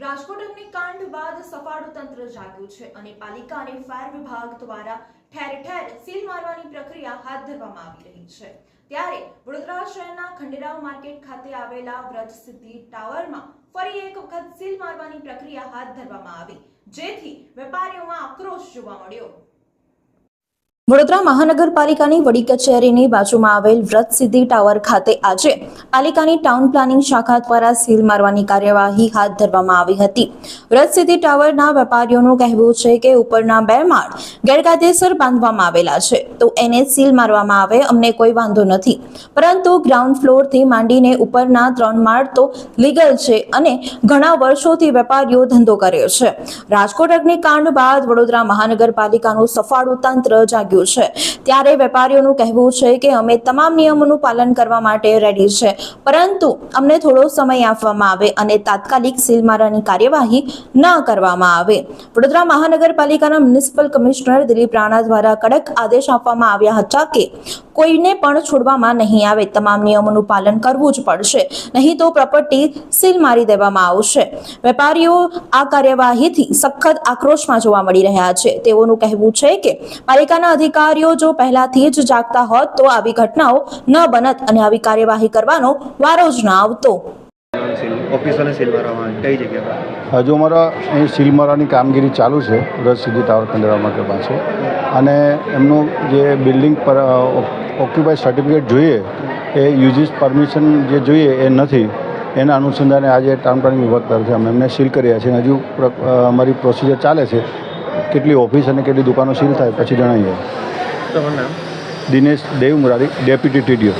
રાજકોટ અગ્નિકાંડ બાદ સફાળું તંત્ર જાગ્યું છે અને પાલિકા અને ફાયર વિભાગ દ્વારા ઠેર ઠેર સીલ મારવાની પ્રક્રિયા હાથ ધરવામાં આવી રહી છે. ત્યારે વડોદરા શહેરના ખંડેરાવ માર્કેટ ખાતે આવેલા વ્રજ સિદ્ધિ ટાવરમાં ફરી એક વખત સીલ મારવાની પ્રક્રિયા હાથ ધરવામાં આવી, જેથી વેપારીઓમાં આક્રોશ જોવા મળ્યો. વડોદરા મહાનગરપાલિકાની વડી કચેરીની બાજુમાં આવેલ વ્રત સિદ્ધિ ટાવર ખાતે આજે પાલિકાની ટાઉન પ્લાનિંગ શાખા દ્વારા સીલ મારવાની કાર્યવાહી હાથ ધરવામાં આવી હતી. વ્રત સિદ્ધિ ટાવરના વેપારીઓનું કહેવું છે કે ઉપરના બે માળ ગેરકાયદેસર બાંધવામાં આવેલા છે. તો એને સીલ મારવામાં આવે અમને કોઈ વાંધો નથી. પરંતુ ગ્રાઉન્ડ ફ્લોરથી માંડીને ઉપરના ત્રણ માળ તો લીગલ છે અને ઘણા વર્ષોથી વેપારીઓ ધંધો કર્યો છે. રાજકોટ અગ્નિકાંડ બાદ વડોદરા મહાનગરપાલિકાનું સફાળું તંત્ર જાગ્યું છે. ત્યારે વેપારીઓનું કહેવું છે કે અમે તમામ નિયમોનું પાલન કરવા માટે રેડી છે. પરંતુ અમને થોડો સમય આપવામાં આવે અને તાત્કાલિક સીલમારાની કાર્યવાહી ન કરવામાં આવે. વડોદરા મહાનગરપાલિકાના મ્યુનિસિપલ કમિશનર દિલીપ રાણા દ્વારા કડક આદેશ આપવામાં આવ્યા હતા કે કોઈને પણ છોડવામાં નહીં આવે. તમામ નિયમોનું પાલન કરવું જ પડશે. નહીં તો પ્રોપર્ટી સીલ મારી દેવામાં આવશે. વેપારીઓ આ કાર્યવાહીથી સખત આક્રોશમાં જોવા મળી રહ્યા છે. તેઓનું કહેવું છે કે પાલિકાના અધિકારીઓ જો પહેલાથી જ જાગતા હોત તો આવી ઘટનાઓ ન બનત અને આવી કાર્યવાહી કરવાનો વારો જ ન આવતો. ઓફિસોને સીલ મારવામાં કઈ જગ્યા હજુ અમારા અહીં સીલ મારવાની કામગીરી ચાલુ છે રસ સિદ્ધિ ટાવર ખંડેરા માટે પાસે. અને એમનું જે બિલ્ડિંગ પર ઓક્યુપાય સર્ટિફિકેટ જોઈએ એ યુજીસ પરમિશન જે જોઈએ એ નથી એના અનુસંધાને આજે ટાઉન પ્લાનિંગ વિભાગ તરફથી અમે એમને સીલ કર્યા છે અને હજુ અમારી પ્રોસિજર ચાલે છે કેટલી ઓફિસ અને કેટલી દુકાનો સીલ થાય પછી જણાવીએ. તમારું નામ? Dinesh Dev Murari deputy TDO.